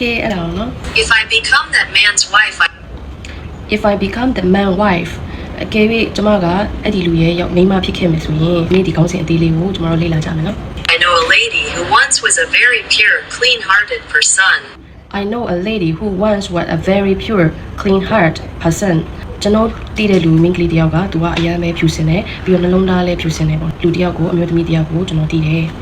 ကဲအဲ့ဒါတော့နော် If I become that man's wife, I, if i become the man wife အကယ်၍ကျမကအဲ့ဒီလူရဲ့ရောက်မိန်းမဖြစ်ခဲ့မယ်ဆိုရင်ဒီဒီကောင်းစဉ်အသေးလေးကိုကျမတို့လေ့လာကြမယ်နော် I know a lady who once was a very pure, clean-hearted person. I know a lady who once was a very pure clean heart person ကျွန်တော်တည်တဲ့လူမိန်းကလေးတယောက်ကသူကအရန်ပဲဖြူစင်တယ်ပြီးတော့နှလုံးသားလည်းဖြူစင်တယ်ပေါ့လူတယောက်ကိုအမျိုးသမီးတယောက်ကိုကျွန်တော်တည်တယ် She was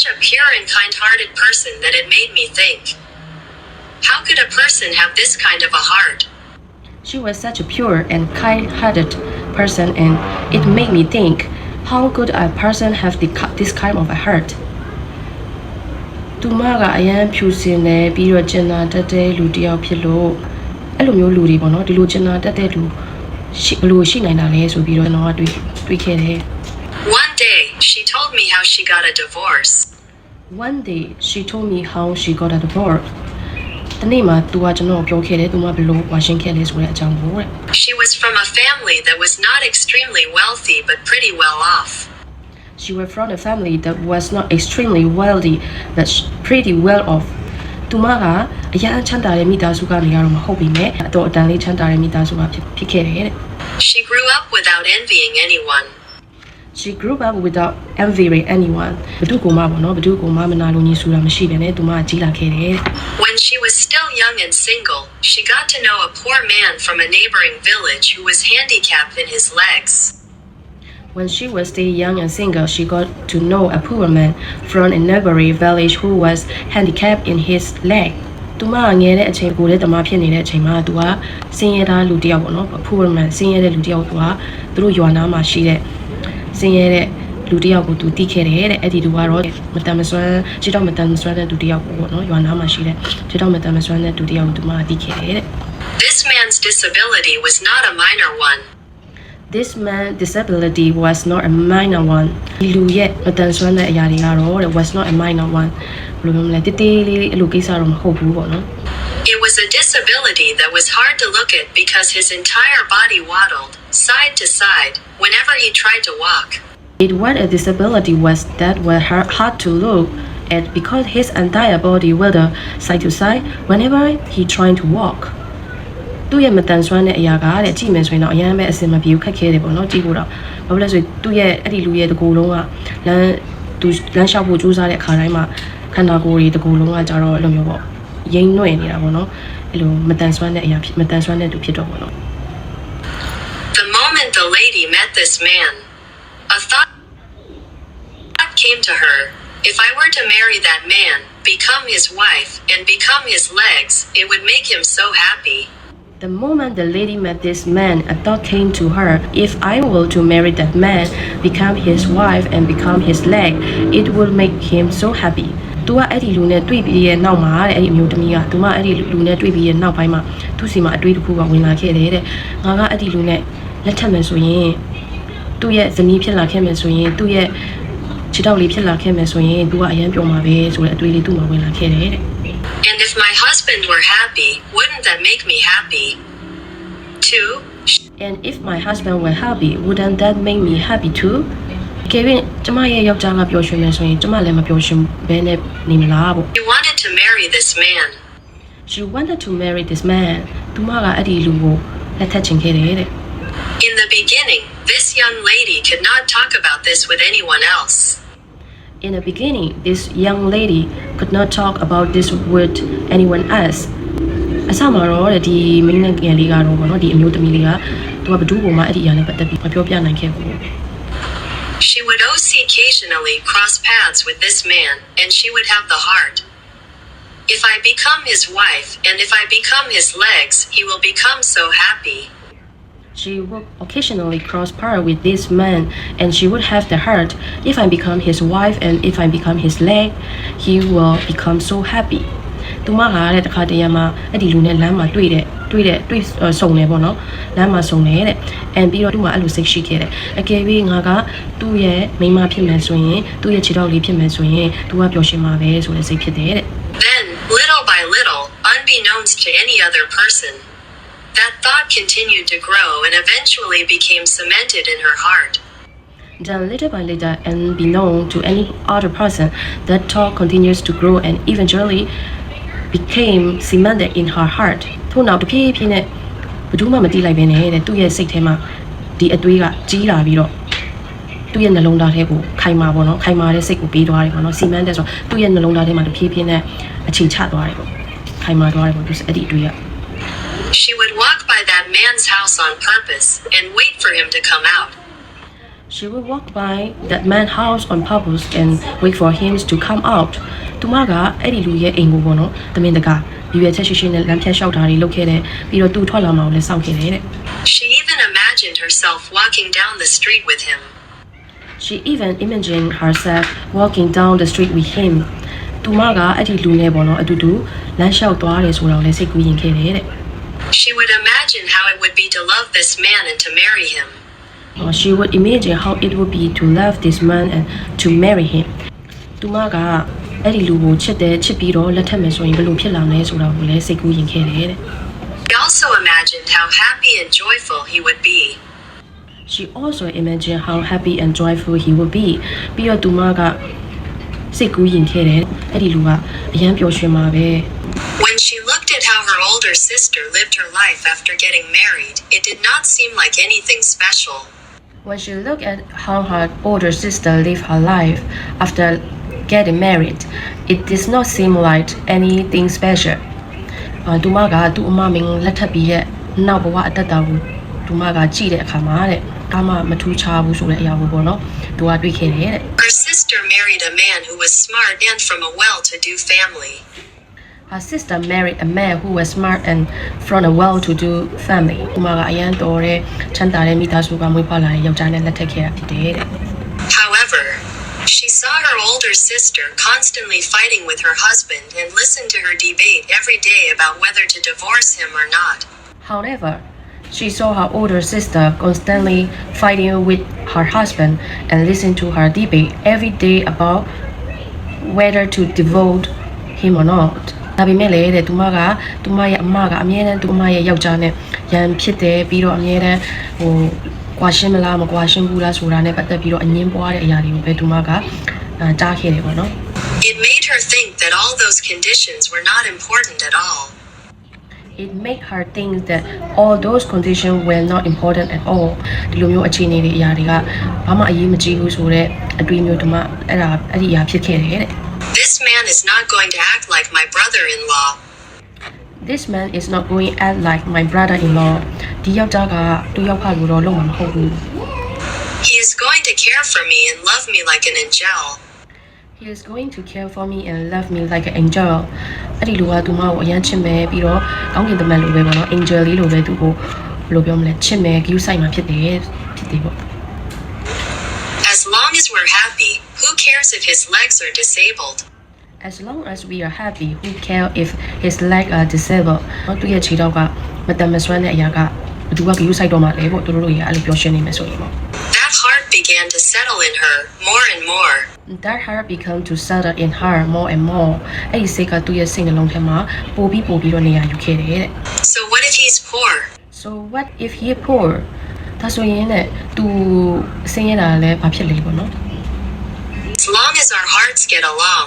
such a pure and kind-hearted person that it made me think. How could a person have this kind of a heart? She was such a pure and kind-hearted person and it made me think how could a person have the, ki- this kind of a heart သူမကအရန်ဖြူစင်တယ်ပြီးတော့ကျင်နာတတ်တဲ့လူတစ်ယောက်ဖြစ်လို့အဲ့လိုမျိုးလူတွေပေါ့နော်ဒီလိုကျင်နာတတ်တဲ့လူရှိဘယ်လိုရှိနိုင်တာလဲဆိုပြီးတော့ကျွန်တော်ကတွေးတွေးခဲ့တယ် One day, she told me how she got a divorce. One day she told me how she got a divorce တနေ့မှာသူကကျွန်တော်ကိုပြောခဲ့တယ်သူမဘယ်လိုဝါရှင်းခဲ့လဲဆိုတဲ့အကြောင်းကိုတဲ့ She was from a family that was not extremely wealthy but pretty well off. She was from a family that was not extremely wealthy but pretty well off. သူမကအရန်ချမ်းသာတဲ့မိသားစုကနေရတော့မဟုတ်ပြီမဲ့အတော့အတန်လေးချမ်းသာတဲ့မိသားစုကဖြစ်ဖြစ်ခဲ့တယ်တဲ့ She grew up without envying anyone. She grew up without envying anyone. ဘယ်သူကမှပေါ့နော်ဘယ်သူကမှမနာလိုညီဆိုတာမရှိဘဲနဲ့သူမကကြီးလာခဲ့တယ်တဲ့ When she was still young and single, she got to know a poor man from a neighboring village who was handicapped in his legs. When she was still young and single, she got to know a poor man from a neighboring village who was handicapped in his leg. သူမကငယ်တဲ့အချိန်ကိုလည်းတမဖြစ်နေတဲ့အချိန်မှာသူကဆင်းရဲသားလူတစ်ယောက်ပေါ့နော်။ poor man ဆင်းရဲတဲ့လူတစ်ယောက်သူကသူတို့ရွာနာမှာရှိတဲ့ ဆင်းရဲတဲ့လူတစ်ယောက်ကိုသူတီးခဲ့တယ်တဲ့အဲ့ဒီသူကတော့မတန်မစွမ်းခြေတော့မတန်မစွမ်းတဲ့လူတစ်ယောက်ကိုပေါ့နော်ရွာနာမှာရှိတဲ့ခြေတော့မတန်မစွမ်းတဲ့လူတစ်ယောက်ကိုသူမကတီးခဲ့တယ်တဲ့ This man's disability was not a minor one. This man disability was not a minor one ဒီလူရဲ့မတန်ဆွမ်းတဲ့အရာတွေကတော့တဲ့ was not a minor one ဘယ်လိုမျိုးလဲတေးသေးလေးအဲ့လိုကိစ္စတော့မဟုတ်ဘူးပေါ့နော် It was a disability that was hard to look at because his entire body waddled, side to side, whenever he tried to walk. It was a disability was that were hard, hard to look at because his entire body whether side to side whenever he tried to walk သူ့ရဲ့မတန်ဆွမ်းတဲ့အရာကတဲ့ကြည့်မယ်ဆိုရင်တော့အရင်ပဲအစင်မပြေဘူးခက်ခဲတယ်ပေါ့နော်ကြည့်ဖို့တော့ဘာဖြစ်လဲဆိုရင်သူ့ရဲ့အဲ့ဒီလူရဲ့တကူလုံးကလမ်းသူလမ်းလျှောက်ဖို့ကြိုးစားတဲ့အခါတိုင်းမှာခန္ဓာကိုယ်တွေတကူလုံးကကြတော့အဲ့လိုမျိုးပေါ့ ရိမ့်နှွဲ့နေတာပေါ့နော်အဲ့လိုမတန်ဆွမ်းတဲ့အရာဖြစ်မတန်ဆွမ်းတဲ့သူဖြစ်တော့ပေါ့နော် The moment the lady met this man, a thought came to her. If I were to marry that man, become his wife, and become his legs, it would make him so happy. The moment the lady met this man, a thought came to her. If I were to marry that man, become his wife and become his leg, it would make him so happy. သူကအဲ့ဒီလူနဲ့တွေ့ပြီးရဲ့နောက်မှာတဲ့အဲ့ဒီအမျိုးသမီးကသူမအဲ့ဒီလူနဲ့တွေ့ပြီးရဲ့နောက်ပိုင်းမှာသူ့စီမှာအတွေ့တစ်ခုကဝင်လာခဲ့တယ်တဲ့ငါကအဲ့ဒီလူနဲ့လက်ထပ်မယ်ဆိုရင်သူ့ရဲ့ဇနီးဖြစ်လာခဲ့မယ်ဆိုရင်သူ့ရဲ့ခြေထောက်လေးဖြစ်လာခဲ့မယ်ဆိုရင်သူကအရန်ပျော်မှာပဲဆိုတဲ့အတွေ့လေးသူ့မှာဝင်လာခဲ့တယ်တဲ့ And if my husband were happy, wouldn't that make me happy? Too, And if my husband were happy, wouldn't that make me happy too? ကယ်ဗင်ကျမရဲ့ယောက်ျားကပျော်ရွှင်မယ်ဆိုရင်ကျမလည်းမပျော်ရွှင်ဘဲနဲ့နေမလားပေါ့ she wanted to marry this man. She wanted to marry this man သူမကအဲ့ဒီလူကိုလက်ထပ်ချင်ခဲ့တယ်တဲ့ In the beginning, this young lady could not talk about this with anyone else. In the beginning this young lady could not talk about this with anyone else အစမှာတော့တဲ့ဒီမိန်းငယ်လေးကတော့ဗောနော်ဒီအမျိုးသမီးလေးကသူကဘယ်သူ့ကိုမှအဲ့ဒီအရာနဲ့ပတ်သက်ပြီးမပြောပြနိုင်ခဲ့ဘူး She would also occasionally cross paths with this man, and she would have the heart. If I become his wife, and if I become his legs, he will become so happy. She would occasionally cross paths with this man, and she would have the heart. If I become his wife and if I become his leg, he will become so happy. သူမကတဲ့တခါတည်းမှာအဲ့ဒီလူနဲ့လမ်းမှာတွေ့တဲ့တွေ့တဲ့တွေ့အော်စုံတယ်ပေါ့နော်လမ်းမှာစုံတယ်တဲ့။ and ပြီးတော့သူ့မှာအဲ့လိုစိတ်ရှိခဲ့တယ်။အကယ်၍ငါကသူ့ရဲ့မိန်းမဖြစ်မယ်ဆိုရင်သူ့ရဲ့ခြေထောက်လေးဖြစ်မယ်ဆိုရင်သူကပျော်ရွှင်မှာပဲဆိုတဲ့စိတ်ဖြစ်တယ်တဲ့ Then, little by little, unbeknownst to any other person, that thought continued to grow and eventually became cemented in her heart. Then little by little and be known to any other person, that talk continues to grow and eventually became cemented in her heart. ထို့နောက်တစ်ဖြည်းဖြည်းနဲ့ဘယ်သူမှမသိလိုက်ပဲနဲ့တဲ့သူ့ရဲ့စိတ်ထဲမှာဒီအတွေးကကြီးလာပြီးတော့သူ့ရဲ့နှလုံးသားထဲကိုခိုင်မာပေါ့နော်ခိုင်မာတဲ့စိတ်ကိုပေးသွားတယ်ပေါ့နော်စီမန်းတဲ့ဆိုတော့သူ့ရဲ့နှလုံးသားထဲမှာတစ်ဖြည်းဖြည်းနဲ့အခြေချသွားတယ်ပေါ့ခိုင်မာသွားတယ်ပေါ့သူအဲ့ဒီအတွေးက She would walk by that man's house on purpose and wait for him to come out. She would walk by that man's house on purpose and wait for him to come out. သူမကအဲ့ဒီလူရဲ့အိမ်ကိုပေါ့နော်တမင်တကာရွေချက်ရှိရှိနဲ့လမ်းဖြတ်လျှောက်တာတွေလုပ်ခဲ့တယ်ပြီးတော့သူထွက်လာမှလည်းစောင့်ခဲ့တယ်တဲ့ She even imagined herself walking down the street with him. She even imagined herself walking down the street with him. သူမကအဲ့ဒီလူနဲ့ပေါ့နော်အတူတူလမ်းလျှောက်သွားတယ်ဆိုတော့လည်းစိတ်ကူးရင်ခဲ့တယ်တဲ့ She would imagine how it would be to love this man and to marry him. Uh, she would imagine how it would be to love this man and to marry him သူမကအဲ့ဒီလူကိုချစ်တယ်ချစ်ပြီးတော့လက်ထပ်မယ်ဆိုရင်ဘယ်လိုဖြစ်လာမလဲဆိုတာကိုလည်းစိတ်ကူးရင်ခဲ့တယ်တဲ့ She also imagined how happy and joyful he would be. She also imagined how happy and joyful he would be ပြီးတော့သူမကစိတ်ကူးရင်ခဲ့တယ်အဲ့ဒီလူကအရန်ပျော်ရွှင်မှာပဲ When she looked at how her older sister lived her life after getting married, it did not seem like anything special. When she looked at how her older sister lived her life after getting married, it did not seem like anything special. အာသူမကသူ့အမမင်းလက်ထပ်ပြီးရဲ့နောက်ဘဝအသက်တာကိုသူမကကြည့်တဲ့အခါမှာတဲ့ဒါမှမထူးခြားဘူးဆိုတဲ့အရာကိုပေါ့နော်သူကတွေ့ခဲ့တယ်တဲ့ Her sister married a man who was smart and from a well-to-do family. Her sister married a man who was smart and from a well-to-do family. သူမကအရန်တော်တဲ့ချမ်းသာတဲ့မိသားစုကမွေးဖွားလာတဲ့ယောက်ျားနဲ့လက်ထပ်ခဲ့ရဖြစ်တယ်တဲ့ However, she saw her older sister constantly fighting with her husband and listened to her debate every day about whether to divorce him or not. However, she saw her older sister constantly fighting with her husband and listened to her debate every day about whether to devote him or not. ဒါပေမဲ့လည်းတဲ့သူမကသူမရဲ့အမကအမြဲတမ်းသူအမရဲ့ယောက်ျားနဲ့ရန်ဖြစ်တယ်ပြီးတော့အမြဲတမ်းဟိုကွာရှင်းမလားမကွာရှင်းဘူးလားဆိုတာနဲ့ပတ်သက်ပြီးတော့အငင်းပွားတဲ့အရာတွေကိုပဲသူမကအာကြားခဲ့တယ်ပေါ့နော် It made her think that all those conditions were not important at all. It made her think that all those conditions were not important at all ဒီလိုမျိုးအခြေအနေတွေအရာတွေကဘာမှအရေးမကြီးဘူးဆိုတော့အတွေးမျိုးတမအဲ့ဒါအဲ့ဒီအရာဖြစ်ခဲ့တယ်တဲ့ This man is not going to act like my brother-in-law. This man is not going act like my brother-in-law ဒီယောက်ျားကသူ့ယောက်ဖလိုတော့လုံးဝမဟုတ်ဘူး He is going to care for me and love me like an angel. He is going to care for me and love me like an angel အဲ့ဒီလူကသူမကိုအရန်ချစ်မယ်ပြီးတော့ကောင်းကင်တမန်လိုပဲပေါ့နော် angel လေးလိုပဲသူကိုဘယ်လိုပြောမလဲချစ်မယ် view site မှာဖြစ်တယ်ဖြစ်တယ်ပေါ့ As long as we're happy, who cares if his legs are disabled? As long as we are happy, who care if his leg are disabled? တော့သူရဲ့ခြေထောက်ကမတန်မဆွမ်းတဲ့အရာကဘယ်သူက view site တော့မှလဲပေါ့သူတို့တွေကအဲ့လိုပြောရှင်းနေမယ်ဆိုရင်ပေါ့ That heart began to settle in her more and more. That heart become to settle in her more and more အဲ့ဒီစိတ်ကသူ့ရဲ့စိတ်နှလုံးထဲမှာပိုပြီးပိုပြီးတော့နေရာယူခဲ့တယ်တဲ့ So what if he's poor? So what if he poor ဒါဆိုရင်တဲ့သူဆင်းရဲတာလည်းဘာဖြစ်လဲပေါ့နော် As long as our hearts get along,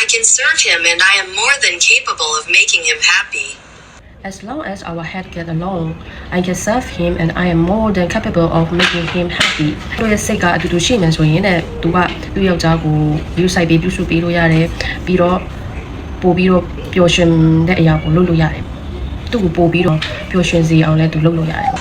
I can serve him and I am more than capable of making him happy. As long as our head get along, I can serve him and I am more than capable of making him happy. သူရဲ့စိတ်ကအတူတူရှိနေဆိုရင်တဲ့သူကသူ့ယောက်ျားကို view site ပေးပြုစုပေးလို့ရတယ်ပြီးတော့ပို့ပြီးတော့ပျော်ရွှင်တဲ့အရာကိုလုပ်လို့ရတယ်သူ့ကိုပို့ပြီးတော့ပျော်ရွှင်စေအောင်လည်းသူလုပ်လို့ရတယ်